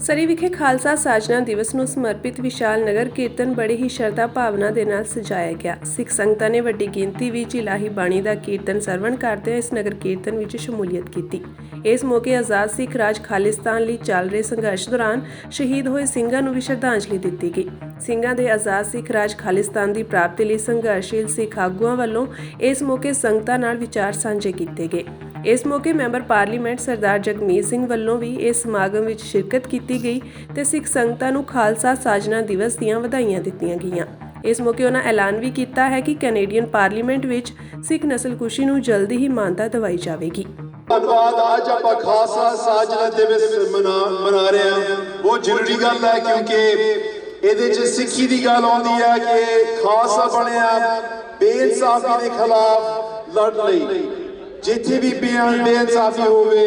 ਸਰੀ ਵਿਖੇ ਖਾਲਸਾ ਸਾਜਨਾ ਦਿਵਸ ਨੂੰ ਸਮਰਪਿਤ ਵਿਸ਼ਾਲ ਨਗਰ ਕੀਰਤਨ ਬੜੀ ਹੀ ਸ਼ਰਧਾ ਭਾਵਨਾ ਦੇ ਨਾਲ ਸਜਾਇਆ ਗਿਆ। ਸਿੱਖ ਸੰਗਤਾਂ ਨੇ ਵੱਡੀ ਗਿਣਤੀ ਵਿੱਚ ਇਲਾਹੀ ਬਾਣੀ ਦਾ ਕੀਰਤਨ ਸਰਵਣ ਕਰਦੇ ਇਸ ਨਗਰ ਕੀਰਤਨ ਵਿੱਚ ਸ਼ਮੂਲੀਅਤ ਕੀਤੀ। ਇਸ ਮੌਕੇ ਆਜ਼ਾਦ ਸਿੱਖ ਰਾਜ ਖਾਲਿਸਤਾਨ ਲਈ ਚੱਲ ਰਹੇ ਸੰਘਰਸ਼ ਦੌਰਾਨ ਸ਼ਹੀਦ ਹੋਏ ਸਿੰਘਾਂ ਨੂੰ ਵੀ ਸ਼ਰਧਾਂਜਲੀ ਦਿੱਤੀ ਗਈ। ਸਿੰਘਾਂ ਦੇ ਆਜ਼ਾਦ ਸਿੱਖ ਰਾਜ ਖਾਲਿਸਤਾਨ ਦੀ ਪ੍ਰਾਪਤੀ ਲਈ ਸੰਘਰਸ਼ੀਲ ਸਿੱਖ ਆਗੂਆਂ ਵੱਲੋਂ ਇਸ ਮੌਕੇ ਸੰਗਤਾਂ ਨਾਲ ਵਿਚਾਰ ਸਾਂਝੇ ਕੀਤੇ ਗਏ। ਇਸ ਮੌਕੇ ਮੈਂਬਰ ਪਾਰਲੀਮੈਂਟ ਸਰਦਾਰ ਜਗਮੀਤ ਸਿੰਘ ਵੱਲੋਂ ਵੀ ਇਸ ਸਮਾਗਮ ਵਿੱਚ ਸ਼ਿਰਕਤ ਕੀਤੀ ਗਈ ਤੇ ਸਿੱਖ ਸੰਗਤਾਂ ਨੂੰ ਖਾਲਸਾ ਸਾਜਨਾ ਦਿਵਸ ਦੀਆਂ ਵਧਾਈਆਂ ਦਿੱਤੀਆਂ ਗਈਆਂ। ਇਸ ਮੌਕੇ ਉਹਨਾਂ ਐਲਾਨ ਵੀ ਕੀਤਾ ਹੈ ਕਿ ਕੈਨੇਡੀਅਨ ਪਾਰਲੀਮੈਂਟ ਵਿੱਚ ਸਿੱਖ ਨਸਲਕੁਸ਼ੀ ਨੂੰ ਜਲਦੀ ਹੀ ਮਾਨਤਾ ਦਿਵਾਈ ਜਾਵੇਗੀ। ਧੰਨਵਾਦ, ਅੱਜ ਆਪਾਂ ਖਾਲਸਾ ਸਾਜਨਾ ਦਿਵਸ ਮਨਾ ਰਹੇ ਹਾਂ। ਬਹੁਤ ਜ਼ਰੂਰੀ ਗੱਲ ਹੈ ਕਿਉਂਕਿ ਇਹਦੇ 'ਚ ਸਿੱਖੀ ਦੀ ਗੱਲ ਆਉਂਦੀ ਹੈ ਕਿ ਖਾਲਸਾ ਬਣਿਆ, ਬੇਇਨਸਾਫੀ ਦੇ ਖਿਲਾਫ ਲੜ ਲਈ। ਜਿੱਥੇ ਵੀ ਬੇਇਨਸਾਫੀ ਹੋਵੇ,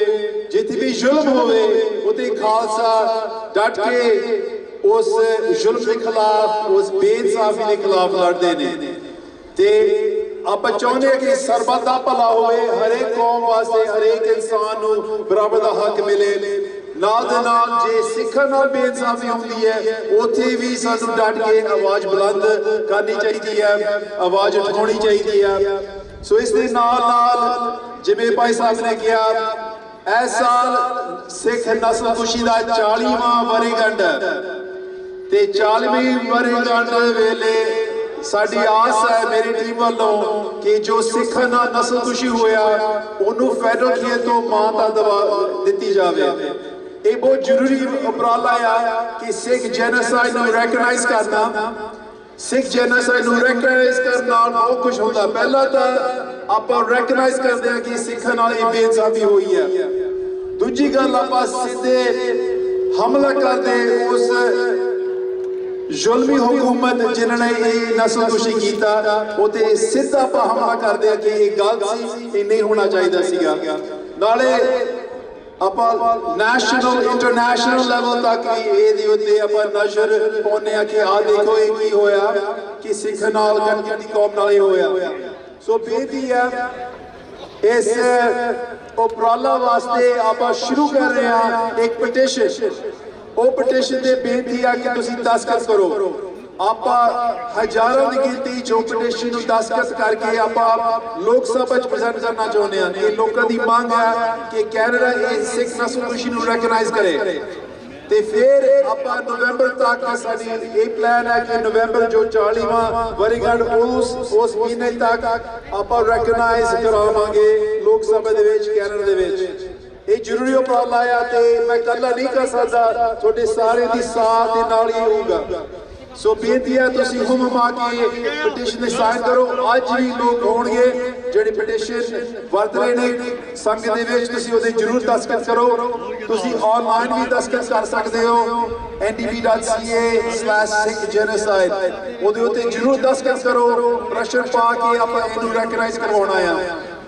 ਜਿੱਥੇ ਵੀ ਜ਼ੁਲਮ ਹੋਵੇ ਉਤੇ ਖਾਲਸਾ ਡਟ ਕੇ ਉਸ ਜ਼ੁਲਮ ਦੇ ਖਿਲਾਫ, ਉਸ ਬੇਇਨਸਾਫੀ ਦੇ ਖਿਲਾਫ ਲੜਦੇ ਨੇ। ਤੇ ਆਪਾਂ ਚਾਹੁੰਦੇ ਕਿ ਸਰਬੱਤ ਦਾ ਭਲਾ ਹੋਵੇ, ਹਰੇਕ ਕੌਮ ਵਾਸਤੇ ਹਰੇਕ ਇਨਸਾਨ ਨੂੰ ਬਰਾਬਰ ਦਾ ਹੱਕ ਮਿਲੇ। ਨਾਲ ਦੇ ਨਾਲ ਜੇ ਸਿੱਖਾਂ ਨਾਲ ਬੇਇਨਸਾਫੀ ਹੁੰਦੀ ਹੈ, ਉੱਥੇ ਵੀ ਸਾਨੂੰ ਡਟ ਕੇ ਆਵਾਜ਼ ਬੁਲੰਦ ਕਰਨੀ ਚਾਹੀਦੀ ਹੈ, ਆਵਾਜ਼ ਉਠਾਉਣੀ ਚਾਹੀਦੀ ਹੈ। ਸੋ ਇਸ ਦੇ ਨਾਲ ਨਾਲ ਜਿਵੇਂ ਭਾਈ ਸਾਹਿਬ ਨੇ ਕਿਹਾ ਇਸ ਸਾਲ ਸਿੱਖ ਨਸਲ ਖੁਸ਼ੀ ਦਾ 40ਵਾਂ ਵਰ੍ਹੇਗੰਢ ਤੇ 40ਵੀਂ ਵਰ੍ਹੇਗੰਢ ਵੇਲੇ ਸਾਡੀ ਆਸ ਹੈ ਮੇਰੀ ਟੀਮ ਵੱਲੋਂ ਕਿ ਜੋ ਸਿੱਖਾਂ ਨਾਲ ਨਸਲ ਖੁਸ਼ੀ ਹੋਇਆ, ਉਹਨੂੰ ਫੈਡਰਲ ਖੇਤ ਤੋਂ ਮਾਨਤਾ ਦਵਾ ਦਿੱਤੀ ਜਾਵੇ। ਇਹ ਬਹੁਤ ਜ਼ਰੂਰੀ ਉਪਰਾਲਾ ਆ ਕਿ ਸਿੱਖ ਜੈਨੋਸਾਈਡ ਨੂੰ ਰੈਕਗਨਾਈਜ਼ ਕਰਨਾ। ਸਿੱਖ ਜੈਨੋਸਾਈਡ ਨੂੰ ਰੈਕਗਨਾਈਜ਼ ਕਰਨ ਨਾਲ ਬਹੁਤ ਕੁਝ ਹੁੰਦਾ। ਪਹਿਲਾਂ ਤਾਂ ਆਪਾਂ ਰੈਕਗਨਾਈਜ਼ ਕਰਦੇ ਹਾਂ ਕਿ ਸਿੱਖਾਂ ਨਾਲ ਇਹ ਬੇਇਨਸਾਫੀ ਹੋਈ ਹੈ। ਦੂਜੀ ਗੱਲ ਆਪਾਂ ਸਿੱਧੇ ਹਮਲਾ ਕਰਦੇ ਉਸ ਜ਼ੁਲਮੀ ਹਕੂਮਤ ਜਿਨ੍ਹਾਂ ਨੇ ਇਹ ਨਸਲਕੁਸ਼ੀ ਕੀਤਾ ਉਤੇ ਸਿੱਧਾ ਆਪਾਂ ਹਮਲਾ ਕਰਦੇ ਆ ਕਿ ਇਹ ਗਲਤ ਸੀ, ਇਹ ਨਹੀਂ ਹੋਣਾ ਚਾਹੀਦਾ ਸੀਗਾ। ਨਾਲੇ ਆਪਾਂ ਨੈਸ਼ਨਲ ਇੰਟਰਨੈਸ਼ਨਲ ਲੈਵਲ ਤੱਕ ਵੀ ਇਹਦੇ ਉੱਤੇ ਆਪਾਂ ਨਜ਼ਰ ਪਾਉਂਦੇ ਆ ਕਿ ਆਹ ਦੇਖੋ ਇਹ ਕੀ ਹੋਇਆ, ਕਿ ਸਿੱਖ ਨਾਲ ਕਨਕਟੀ ਕੌਮ ਨਾਲ ਇਹ ਹੋਇਆ। ਸੋ ਬੇਨਤੀ ਹੈ, ਇਸ ਉਪਰਾਲਾ ਵਾਸਤੇ ਆਪਾਂ ਸ਼ੁਰੂ ਕਰ ਰਹੇ ਹਾਂ ਇੱਕ ਪਟੀਸ਼ਨ ਉਹ ਪਟੀਸ਼ਨ ਦੇ ਬੇਨਤੀ ਆ ਕਿ ਤੁਸੀਂ ਦਸਖਤ ਕਰੋ। ਆਪਾਂ ਹਜ਼ਾਰਾਂ ਦੀ ਗਿਣਤੀ ਜੋ ਪਟੀਸ਼ਨ ਨੂੰ ਦਸਖਤ ਕਰਕੇ ਆਪਾਂ ਲੋਕ ਸਭਾ ਚ ਪ੍ਰੈਜ਼ੈਂਟ ਕਰਨਾ ਚਾਹੁੰਦੇ ਹਾਂ ਇਹ ਲੋਕਾਂ ਦੀ ਮੰਗ ਹੈ ਕਿ ਕੈਨੇਡਾ ਇਹ ਸਿੱਖ ਨਸਲ ਨੂੰ ਰੈਕਗਨਾਈਜ਼ ਕਰੇ। ਤੇ ਫਿਰ ਆਪਾਂ ਨਵੰਬਰ ਤੱਕ ਸਾਡੀ ਇਹ ਪਲਾਨ ਹੈ ਕਿ ਨਵੰਬਰ ਜੋ 40ਵਾਂ ਵਰ੍ਹੇਗੰਢ ਉਸ ਉਸ ਮਹੀਨੇ ਤੱਕ ਆਪਾਂ ਰੈਕਗਨਾਈਜ਼ ਕਰਾਵਾਂਗੇ ਲੋਕ ਸਭਾ ਦੇ ਵਿੱਚ, ਕੈਨੇਡਾ ਦੇ ਵਿੱਚ। ਇਹ ਜ਼ਰੂਰੀ ਉਪਰਾਲਾ ਆ ਤੇ ਮੈਂ ਇਕੱਲਾ ਨਹੀਂ ਕਰ ਸਕਦਾ, ਤੁਹਾਡੇ ਸਾਰੇ ਦੀ ਸਾਥ ਦੇ ਨਾਲ ਹੀ ਹੋਊਗਾ। ਸੋ ਬੇਨਤੀ ਹੈ ਤੁਸੀਂ ਹੁਮ ਮਾ ਕੇ ਪਟੀਸ਼ਨ ਦੇ ਸਾਈਨ ਕਰੋ। ਅੱਜ ਵੀ ਲੋਕ ਹੋਣਗੇ ਜਿਹੜੇ ਪਟੀਸ਼ਨ ਵਰਤ ਰਹੇ ਨੇ ਸੰਘ ਦੇ ਵਿੱਚ ਤੁਸੀਂ ਉਹਦੇ ਜ਼ਰੂਰ ਦਸਤਖਤ ਕਰੋ। ਤੁਸੀਂ ਆਨਲਾਈਨ ਵੀ ਦਸਤਖਤ ਕਰ ਸਕਦੇ ਹੋ। Ndb.ca/sikhgenocide ਉਹਦੇ ਉੱਤੇ ਜ਼ਰੂਰ ਦਸਤਖਤ ਕਰੋ। ਪ੍ਰੈਸ਼ਰ ਪਾ ਕੇ ਆਪਾਂ ਇਹਨੂੰ ਰੈਕਗਨਾਈਜ਼ ਕਰਵਾਉਣਾ ਆ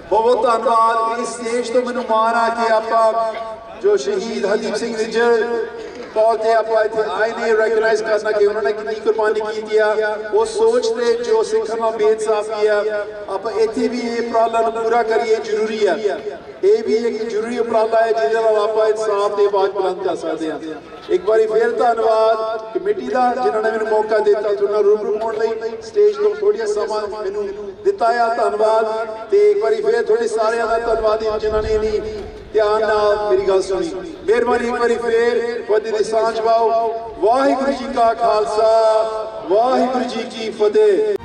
ਬਹੁਤ ਧੰਨਵਾਦ। ਇਸ ਦੇਸ਼ ਤੋਂ ਮੈਨੂੰ ਮਾਣ ਆ ਕਿ ਆਪਾਂ ਜੋ ਸ਼ਹੀਦ ਹਰਦੀਪ ਸਿੰਘ ਨਿੱਜਰ ਤੌਰ ਆਪਾਂ ਇੱਥੇ ਆਏ ਨੇ ਰੈਕਗਨਾਈਜ਼ ਕਰਨਾ ਕਿ ਉਹਨਾਂ ਨੇ ਕਿੰਨੀ ਕੁਰਬਾਨੀ ਕੀਤੀ ਆ। ਉਹ ਸੋਚ ਜੋ ਸਿੱਖਾਂ ਨਾਲ ਬੇਇਨਸਾਫੀ ਆ, ਆਪਾਂ ਇੱਥੇ ਵੀ ਇਹ ਉਪਰਾਲਾ ਪੂਰਾ ਕਰੀਏ ਜ਼ਰੂਰੀ ਆ। ਇਹ ਵੀ ਇੱਕ ਜ਼ਰੂਰੀ ਉਪਰਾਲਾ ਹੈ, ਜਿਹਦੇ ਨਾਲ ਆਪਾਂ ਇਨਸਾਫ ਦੀ ਆਵਾਜ਼ ਬੁਲੰਦ ਕਰ ਸਕਦੇ ਹਾਂ ਇੱਕ ਵਾਰੀ ਫੇਰ ਧੰਨਵਾਦ, ਕਮੇਟੀ ਦਾ, ਜਿਨ੍ਹਾਂ ਨੇ ਮੈਨੂੰ ਮੌਕਾ ਦਿੱਤਾ, ਤੁਹਾਡਾ ਰੂਬਰੂ ਹੋਣ ਲਈ। ਸਟੇਜ ਤੋਂ ਥੋੜ੍ਹਾ ਸਮਾਂ ਮੈਨੂੰ ਦਿੱਤਾ ਆ, ਧੰਨਵਾਦ। ਤੇ ਇੱਕ ਵਾਰੀ ਫੇਰ ਤੁਹਾਡੇ ਸਾਰਿਆਂ ਦਾ ਧੰਨਵਾਦ, ਜਿਨ੍ਹਾਂ ਨੇ ਇਨੀ ਧਿਆਨ ਨਾਲ ਮੇਰੀ ਗੱਲ ਸੁਣੀ। ਮਿਹਰਬਾਨੀ ਇੱਕ ਵਾਰੀ ਫੇਰ ਖੁਦ ਦੀ ਸਾਂਝ ਪਾਓ ਵਾਹਿਗੁਰੂ ਜੀ ਕਾ ਖਾਲਸਾ, ਵਾਹਿਗੁਰੂ ਜੀ ਕੀ ਫਤਿਹ।